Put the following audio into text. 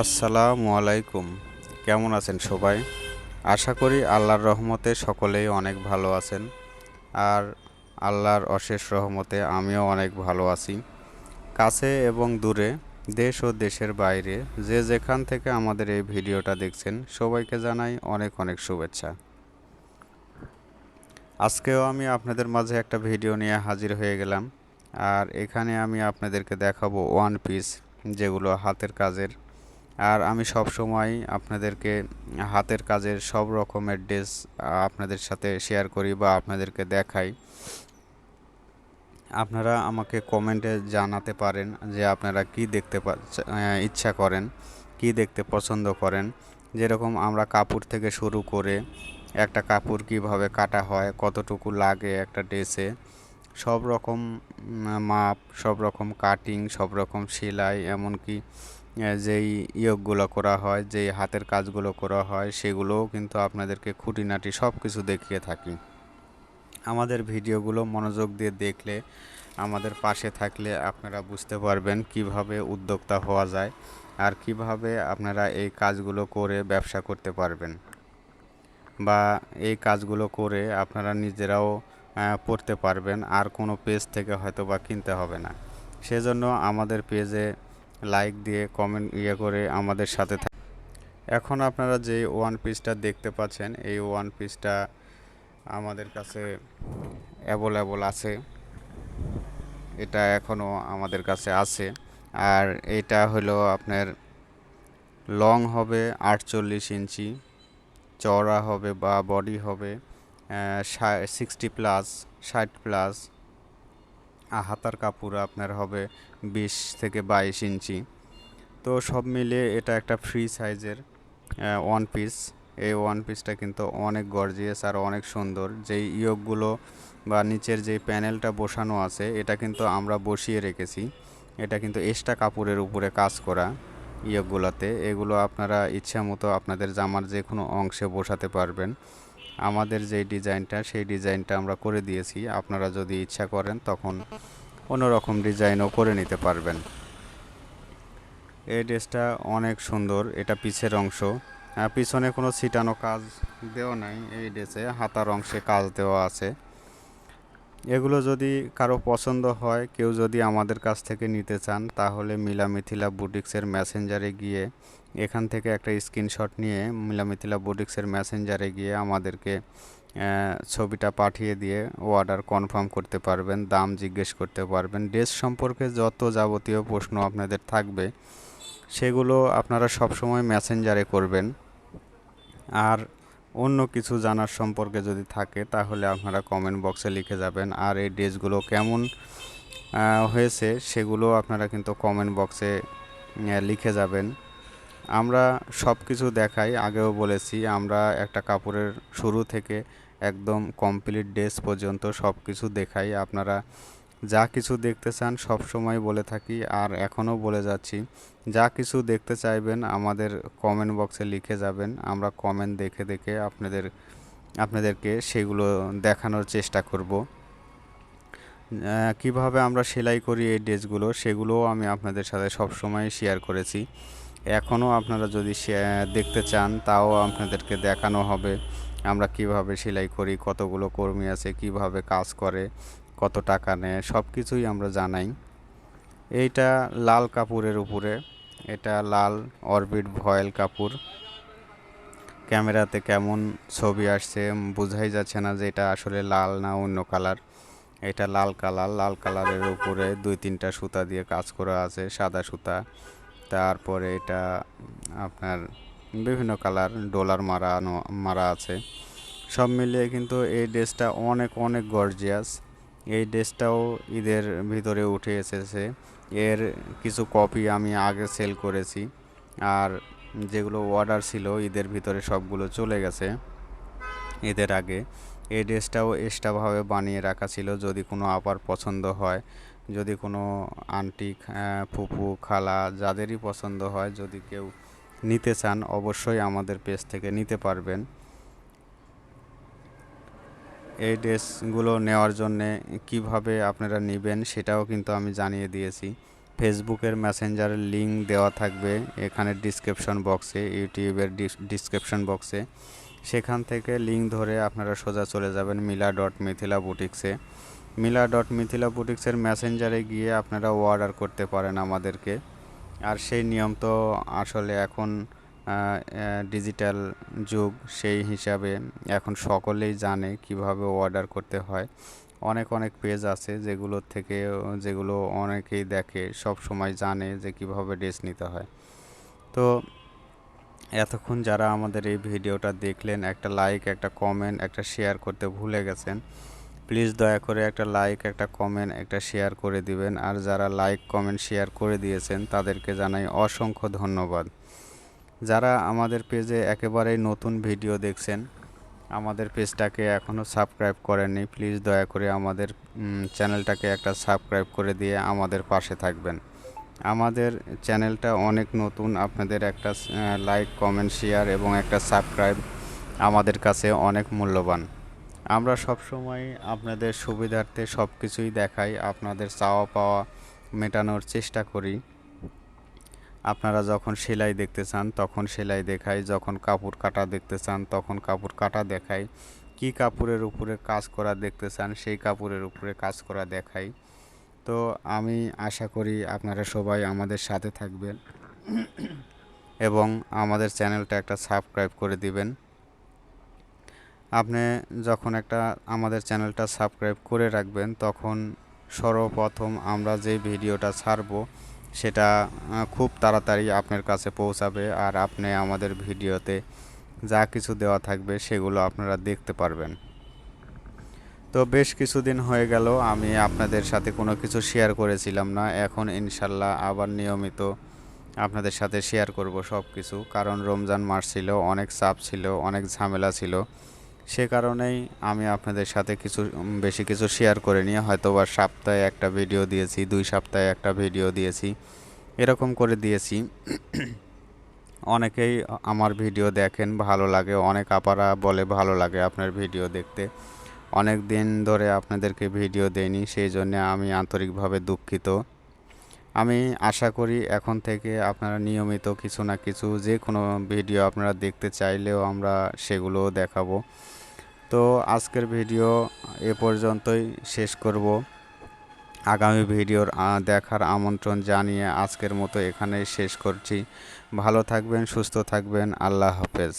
আসসালামু আলাইকুম। কেমন আছেন সবাই? আশা করি আল্লাহর রহমতে সকলেই অনেক ভালো আছেন। আর আল্লাহর অশেষ রহমতে আমিও অনেক ভালো আছি। কাছে এবং দূরে, দেশ ও দেশের বাইরে, যে যেখান থেকে আমাদের এই ভিডিওটা দেখছেন, সবাইকে জানাই অনেক অনেক শুভেচ্ছা। আজকেও আমি আপনাদের মাঝে একটা ভিডিও নিয়ে হাজির হয়ে গেলাম। আর এখানে আমি আপনাদেরকে দেখাবো ওয়ান পিস, যেগুলো হাতের কাজের আর আমি সব সময় আপনাদেরকে হাতের কাজের সব রকমের ড্রেস আপনাদের সাথে শেয়ার করি বা আপনাদেরকে দেখাই। আপনারা আমাকে কমেন্টে জানাতে পারেন যে আপনারা কি দেখতে ইচ্ছা করেন, কি দেখতে পছন্দ করেন। যেরকম আমরা কাপড় থেকে শুরু করে একটা কাপড় কীভাবে কাটা হয়, কতটুকু লাগে একটা ড্রেসে সব রকম মাপ, সব রকম কাটিং সব রকম সেলাই, এমনকি যেই ইয়োগগুলো করা হয়, যেই হাতের কাজগুলো করা হয়, সেগুলোও কিন্তু আপনাদেরকে খুঁটিনাটি সব কিছু দেখিয়ে থাকি। আমাদের ভিডিওগুলো মনোযোগ দিয়ে দেখলে, আমাদের পাশে থাকলে আপনারা বুঝতে পারবেন কীভাবে উদ্যোক্তা হওয়া যায় আর কীভাবে আপনারা এই কাজগুলো করে ব্যবসা করতে পারবেন। বা এই কাজগুলো করে আপনারা নিজেরাও পড়তে পারবেন, আর কোনো পেজ থেকে হয়তো বা কিনতে হবে না। সেজন্য আমাদের পেজে লাইক দিয়ে কমেন্ট ইয়ে করে আমাদের সাথে থাক এখন আপনারা যে ওয়ান পিসটা দেখতে পাচ্ছেন, এই ওয়ান পিসটা আমাদের কাছে অ্যাভেলেবল আছে। এটা এখনও আমাদের কাছে আছে। আর এটা হলো আপনার লং হবে আটচল্লিশ ইঞ্চি, চওড়া হবে বা বডি হবে সিক্সটি প্লাস ষাট প্লাস হাতার কাপড় আপনার হবে বিশ থেকে বাইশ ইঞ্চি। তো সব মিলিয়ে এটা একটা ফ্রি সাইজের ওয়ান পিস এই ওয়ান পিসটা কিন্তু অনেক গর্জিয়াস আর অনেক সুন্দর। যেই ইয়োগগুলো বা নিচের যে প্যানেলটা বসানো আছে, এটা কিন্তু আমরা বসিয়ে রেখেছি। এটা কিন্তু এক্সট্রা কাপড়ের উপরে কাজ করা ইয়োগগুলোতে। এগুলো আপনারা ইচ্ছা মতো আপনাদের জামার যে কোনো অংশে বসাতে পারবেন। আমাদের যে ডিজাইনটা, সেই ডিজাইনটা আমরা করে দিয়েছি। আপনারা যদি ইচ্ছা করেন তখন অন্যরকম ডিজাইনও করে নিতে পারবেন। এই ড্রেসটা অনেক সুন্দর, এটা পিছের অংশ। পিছনে কোনো ছিটানো কাজ দেওয়া নাই এই ড্রেসে, হাতার অংশে কাজ দেওয়া আছে। এগুলো যদি কারও পছন্দ হয়, কেউ যদি আমাদের কাছ থেকে নিতে চান, তাহলে মিলা মিথিলা বুটিক্সের মেসেঞ্জারে গিয়ে এখান থেকে একটা স্ক্রিনশট নিয়ে মিলা মিথিলা বুটিক্সের মেসেঞ্জারে গিয়ে আমাদেরকে ছবিটা পাঠিয়ে দিয়ে অর্ডার কনফার্ম করতে পারবেন, দাম জিজ্ঞেস করতে পারবেন। ড্রেস সম্পর্কে যত যাবতীয় প্রশ্ন আপনাদের থাকবে, সেগুলো আপনারা সবসময় মেসেঞ্জারে করবেন। আর অন্য কিছু জানার সম্পর্কে যদি থাকে, তাহলে আপনারা কমেন্ট বক্সে লিখে যাবেন। আর এই ড্রেসগুলো কেমন হয়েছে সেগুলো আপনারা কিন্তু কমেন্ট বক্সে লিখে যাবেন। আমরা সব কিছু দেখাই, আগেও বলেছি, আমরা একটা কাপড়ের শুরু থেকে একদম কমপ্লিট ড্রেস পর্যন্ত সব কিছু দেখাই। আপনারা যা কিছু দেখতে চান সব সময় বলে থাকি আর এখনও বলে যাচ্ছি। যা কিছু দেখতে চাইবেন আমাদের কমেন্ট বক্সে লিখে যাবেন। আমরা কমেন্ট দেখে দেখে আপনাদের, আপনাদেরকে সেগুলো দেখানোর চেষ্টা করব। কীভাবে আমরা সেলাই করি এই ড্রেসগুলো সেগুলোও আমি আপনাদের সাথে সব সময় শেয়ার করেছি। এখনও আপনারা যদি দেখতে চান তাও আপনাদেরকে দেখানো হবে। আমরা কীভাবে সেলাই করি, কতগুলো কর্মী আছে, কীভাবে কাজ করে কত টাকা নেয় সব কিছুই আমরা জানাই। এইটা লাল কাপড়ের উপরে, এটা লাল অরবিট ভয়েল কাপড় ক্যামেরাতে কেমন ছবি আসছে বোঝাই যাচ্ছে না যে এটা আসলে লাল না অন্য কালার। এটা লাল কালার, লাল কালারের উপরে দুই তিনটা সুতা দিয়ে কাজ করা আছে, সাদা সুতা। তারপরে এটা আপনার বিভিন্ন কালার, ডলার মারানো, মারা আছে। সব মিলিয়ে কিন্তু এই ড্রেসটা অনেক অনেক গর্জিয়াস। এই ড্রেসটাও ঈদের ভিতরে উঠে এসেছে। এর কিছু কপি আমি আগে সেল করেছি আর যেগুলো অর্ডার ছিল ঈদের ভিতরে সবগুলো চলে গেছে ঈদের আগে। এই ড্রেসটাও এক্সট্রাভাবে বানিয়ে রাখা ছিল যদি কোনো আপার পছন্দ হয়, যদি কোনো আন্টি ফুপু, খালা যাদেরই পছন্দ হয় যদি কেউ নিতে চান, অবশ্যই আমাদের পেজ থেকে নিতে পারবেন। এই ড্রেসগুলো নেওয়ার জন্যে কীভাবে আপনারা নেবেন সেটাও কিন্তু আমি জানিয়ে দিয়েছি। ফেসবুকের মেসেঞ্জারের লিঙ্ক দেওয়া থাকবে এখানে ডিসক্রিপশন বক্সে, ইউটিউবের ডিসক্রিপশন বক্সে। সেখান থেকে লিঙ্ক ধরে আপনারা সোজা চলে যাবেন মিলা ডট মিথিলা বুটিক্সে। মিলা ডট মিথিলা বুটিক্সের মেসেঞ্জারে গিয়ে আপনারা অর্ডার করতে পারেন আমাদেরকে। আর সেই নিয়ম তো আসলে এখন ডিজিটাল যুগ, সেই হিসাবে এখন সকলেই জানে কীভাবে অর্ডার করতে হয়। অনেক অনেক পেজ আছে যেগুলোর থেকে, যেগুলো অনেকেই দেখে, সব সময় জানে যে কীভাবে ড্রেস নিতে হয়। তো এতক্ষণ যারা আমাদের এই ভিডিওটা দেখলেন, একটা লাইক একটা কমেন্ট একটা শেয়ার করতে ভুলে গেছেন প্লিজ দয়া করে একটা লাইক একটা কমেন্ট একটা শেয়ার করে দিবেন। আর যারা লাইক কমেন্ট শেয়ার করে দিয়েছেন, তাদেরকে জানাই অসংখ্য ধন্যবাদ। যারা আমাদের পেজে একেবারেই নতুন ভিডিও দেখছেন, আমাদের পেজটাকে এখনও সাবস্ক্রাইব করেননি, প্লিজ দয়া করে আমাদের চ্যানেলটাকে একটা সাবস্ক্রাইব করে দিয়ে আমাদের পাশে থাকবেন। আমাদের চ্যানেলটা অনেক নতুন, আপনাদের একটা লাইক কমেন্ট শেয়ার এবং একটা সাবস্ক্রাইব আমাদের কাছে অনেক মূল্যবান। আমরা সব সময় আপনাদের সুবিধার্থে সব কিছুই দেখাই, আপনাদের চাওয়া পাওয়া মেটানোর চেষ্টা করি। আপনারা যখন সেলাই দেখতে চান, তখন সেলাই দেখাই। যখন কাপড় কাটা দেখতে চান, তখন কাপড় কাটা দেখাই। কি কাপড়ের উপরে কাজ করা দেখতে চান, সেই কাপড়ের উপরে কাজ করা দেখাই। তো আমি আশা করি আপনারা সবাই আমাদের সাথে থাকবেন এবং আমাদের চ্যানেলটা একটা সাবস্ক্রাইব করে দিবেন। আপনি যখন একটা আমাদের চ্যানেলটা সাবস্ক্রাইব করে রাখবেন, তখন সর্বপ্রথম আমরা যে ভিডিওটা ছাড়বো সেটা খুব তাড়াতাড়ি আপনার কাছে পৌঁছাবে আর আপনি আমাদের ভিডিওতে যা কিছু দেওয়া থাকবে সেগুলো আপনারা দেখতে পারবেন। তো বেশ কিছুদিন হয়ে গেল, আমি আপনাদের সাথে কোনো কিছু শেয়ার করেছিলাম না। এখন ইনশাল্লাহ আবার নিয়মিত আপনাদের সাথে শেয়ার করব সব কিছু কারণ রমজান মাস ছিল, অনেক চাপ ছিল, অনেক ঝামেলা ছিল। সে কারণেই আমি আপনাদের সাথে কিছু বেশি কিছু শেয়ার করে নিয়ে হয়তো বা সপ্তাহে একটা ভিডিও দিয়েছি, দুই সপ্তাহে একটা ভিডিও দিয়েছি, এরকম করে দিয়েছি। অনেকেই আমার ভিডিও দেখেন, ভালো লাগে, অনেক আপারা বলে ভালো লাগে আপনার ভিডিও দেখতে। অনেক দিন ধরে আপনাদেরকে ভিডিও দেইনি, সেই জন্য আমি আন্তরিকভাবে দুঃখিত। আমি আশা করি এখন থেকে আপনারা নিয়মিত কিছু না কিছু যে কোনো ভিডিও আপনারা দেখতে চাইলেও আমরা সেগুলোও দেখাবো। তো আজকের ভিডিও এ পর্যন্তই শেষ করব। আগামী ভিডিওর দেখার আমন্ত্রণ জানিয়ে আজকের মতো এখানেই শেষ করছি। ভালো থাকবেন, সুস্থ থাকবেন, আল্লাহ হাফেজ।